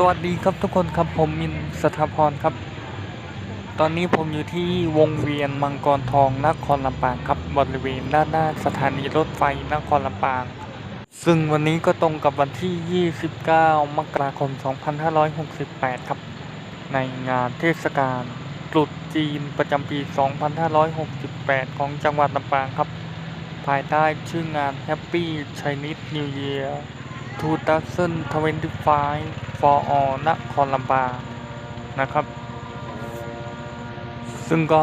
สวัสดีครับทุกคนครับผมมินสถาพรครับ ตอนนี้ผมอยู่ที่วงเวียนมังกรทองนครลำปางครับบริเวณด้านหน้าสถานีรถไฟนครลำปาง ซึ่งวันนี้ก็ตรงกับวันที่ 29 มกราคม 2568 ครับ ในงานเทศกาลตรุษจีนประจำปี 2568 ของจังหวัดลำปางครับ ภายใต้ชื่องาน Happy Chinese New Year 2025 for all นครลำปางนะครับ ซึ่งก็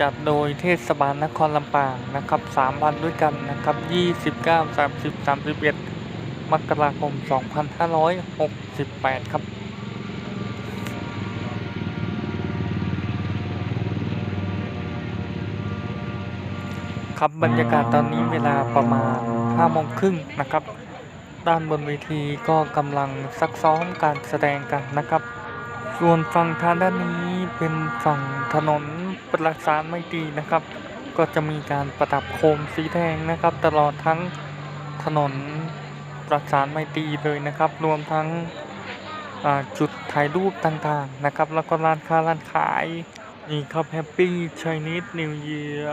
จัดโดยเทศบาลนครลำปางนะครับ3วันด้วยกันนะครับ29 30 31มกราคม2568ครับครับบรรยากาศตอนนี้เวลาประมาณ5โมงครึ่งนะครับ ด้านบนเวทีก็กำลังซักซ้อมการแสดงกันนะครับ ส่วนฝั่งทางด้านนี้เป็นฝั่งถนนประสานไม่ตีนะครับ ก็จะมีการประดับโคมสีแดงนะครับ ตลอดทั้งถนนประสานไม่ตีเลยนะครับ รวมทั้งจุดถ่ายรูปต่างๆนะครับ แล้วก็ร้านค้าร้านขายนี่ครับ Happy Chinese New Year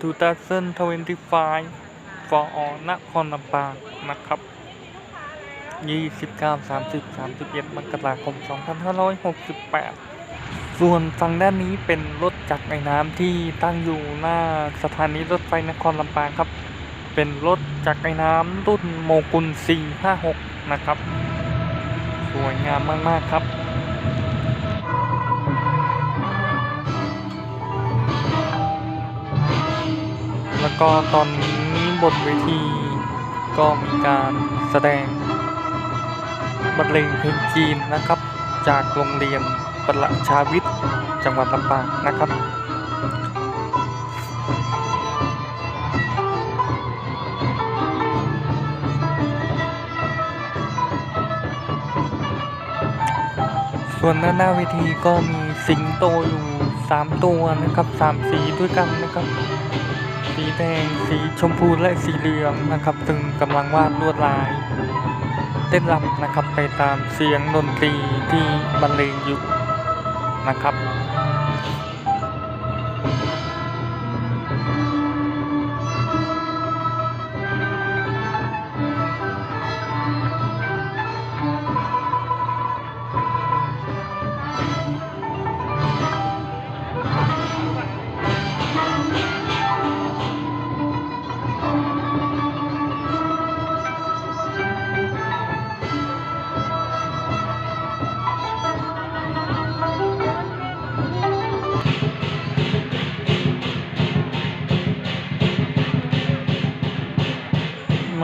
2025 for all นครลำปางนะครับ 29 30 31มกราคม 2568 ส่วนฝั่งด้านนี้เป็นรถจักรไอ้น้ำที่ตั้งอยู่หน้าสถานีรถไฟนครลำปางครับ เป็นรถจักรไอ้น้ำรุ่นโมกุล 456 นะครับ สวยงามมาก ๆ ครับแล้วก็ตอนนี้บนเวทีก็มีการแสดง บรรเลงเพลงจีนนะครับ จากโรงเรียนประชาวิทย์จังหวัดลำปางนะครับส่วนด้านหน้าเวทีก็มีสิงโตอยู่ 3 ตัวนะครับ 3 สีด้วยกันนะครับ สีแดง สีชมพูและสีเหลืองนะครับ ซึ่งกำลังวาดลวดลาย เต้นรำนะครับไปตามเสียงดนตรีที่บรรเลงอยู่นะครับ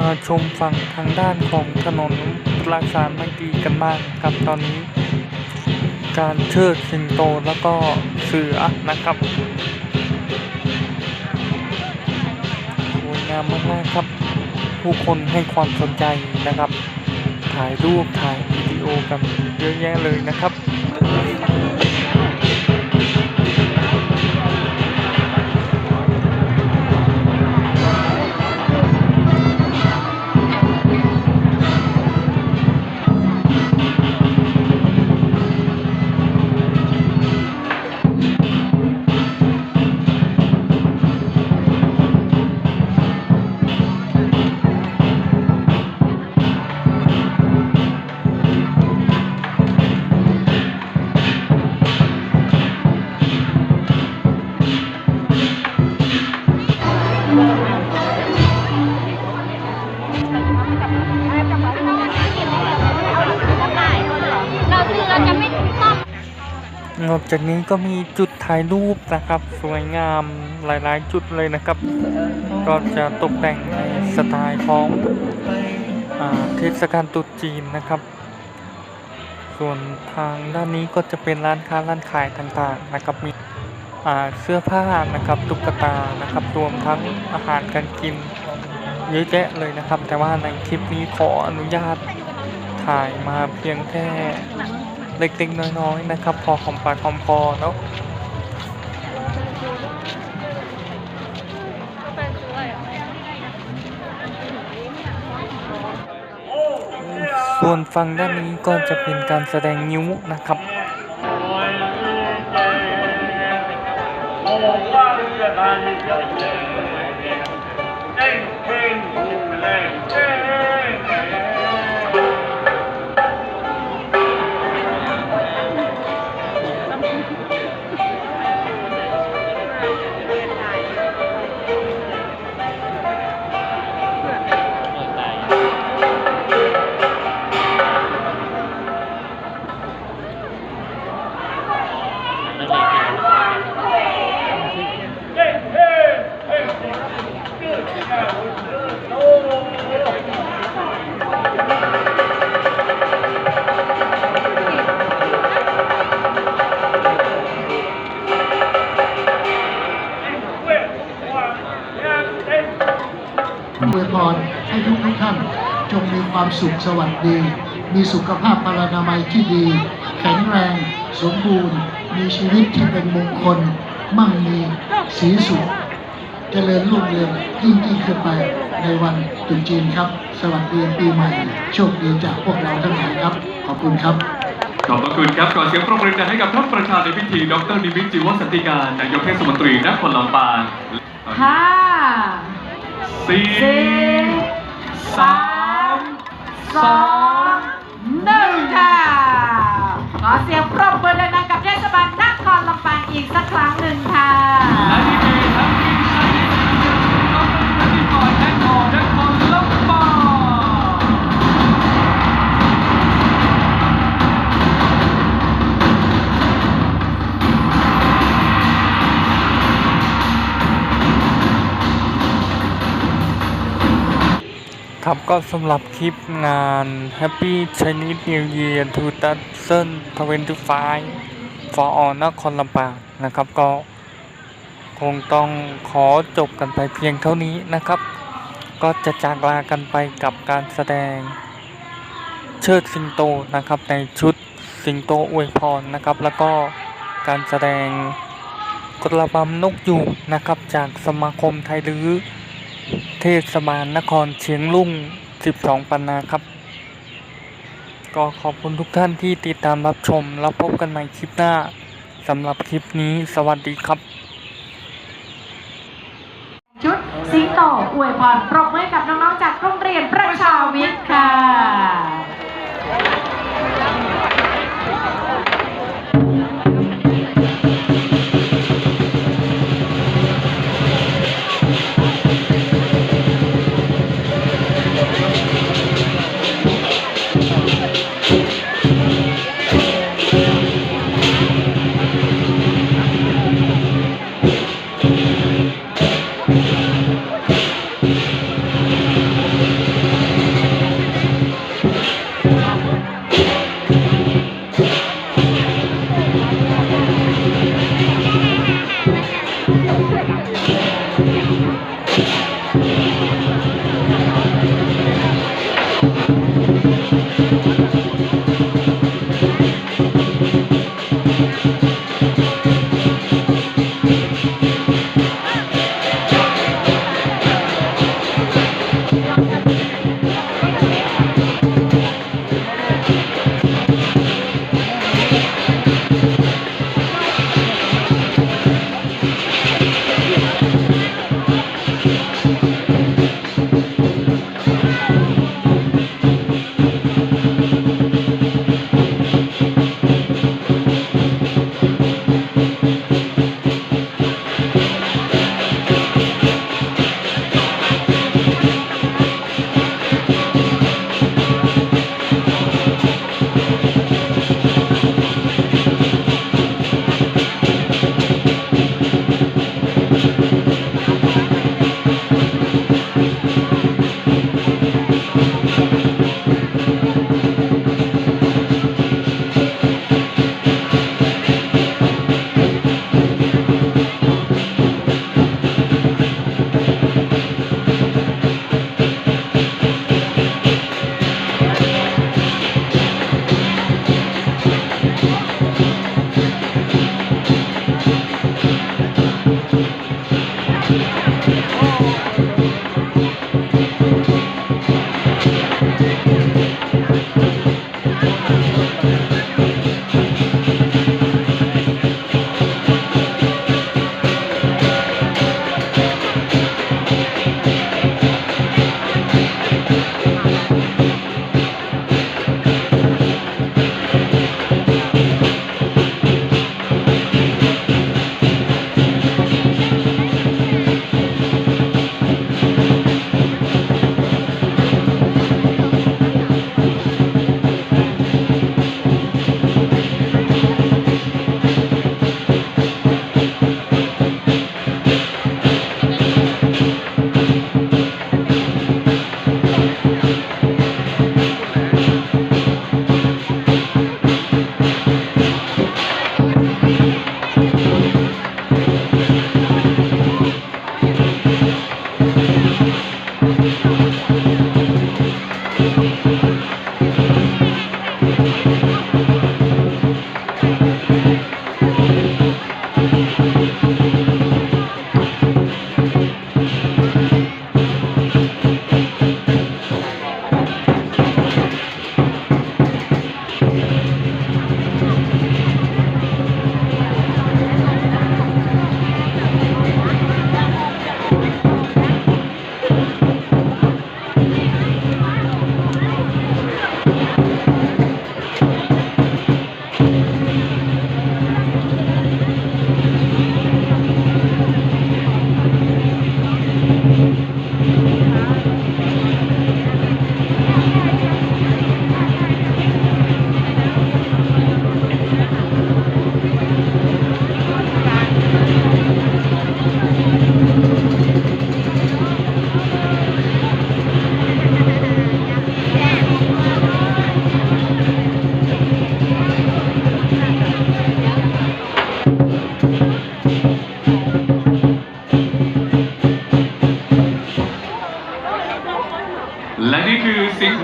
มาชมฝั่งทางด้านของถนนราชานไม่ดีกันบ้างครับตอนนี้ การเชิดสิงโตแล้วก็เสือนะครับสวยงามมากๆครับ ผู้คนให้ความสนใจนะครับ ถ่ายรูปถ่ายวิดีโอกันเยอะแยะเลยนะครับ นอกจากนี้ก็มีจุดถ่ายรูปนะครับ สวยงามหลายๆ จุดเลยนะครับ ก็จะตกแต่งในสไตล์ของอาเทศกาลตรุษจีนนะครับ ส่วนทางด้านนี้ก็จะเป็นร้านค้าร้านขายต่างๆนะครับมีเสื้อผ้านะครับตุ๊กตานะครับรวมทั้งอาหารการกินเยอะแยะเลยนะครับ แต่ว่าในคลิปนี้ขออนุญาตถ่ายมาเพียงแค่ เล็กๆน้อยๆนะครับ พอหอมปากหอมคอเนาะส่วนฝั่งด้านนี้ก็จะเป็นการแสดงนิ้วนะครับอ สุขสวัสดี มีสุขภาพพลานามัยที่ดี แข็งแรง สมบูรณ์ มีชีวิตที่เป็นมงคล มั่งมีสีสุข เจริญรุ่งเรืองยิ่งยิ่งขึ้นไปในวันตรุษจีนครับ สวัสดีปีใหม่ โชคดีจากพวกเราทั้งหลายครับ ขอบคุณครับขอบพระคุณครับก่อนเสียงปรบมือดังให้กับท่านประธานในพิธี ดรนิมิตจิวสันติการนายกเทศมนตรีนครลำปางห้าสี่สี่สาม สองหนึ่งค่ะ ขอเสียงปรบมือดังๆกับเทศบาลนครลำปางอีกสักครั้งหนึ่งค่ะ ครับก็สำหรับคลิปงาน Happy Chinese New Year 2025 for all นครลำปางนะครับ ก็คงต้องขอจบกันไปเพียงเท่านี้นะครับ ก็จะจากลากันไปกับการแสดงเชิดสิงโตนะครับในชุดสิงโตอวยพรนะครับ แล้วก็การแสดงกระบำนกยูงนะครับจากสมาคมไทยลือ เทศบาลนครเชียงรุ่ง 12 ปันนาครับ ก็ขอบคุณทุกท่านที่ติดตามรับชม แล้วพบกันใหม่คลิปหน้าสำหรับคลิปนี้สวัสดีครับ ชุดสิงโตอวยพรปรบมือกับน้องๆจากโรงเรียนประชาวิทย์ค่ะ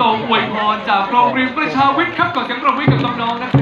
โตอวยพรจากโรงเรียนประชาวิทย์ครับก่อนเสียงปรบมือกับน้องๆนะครับ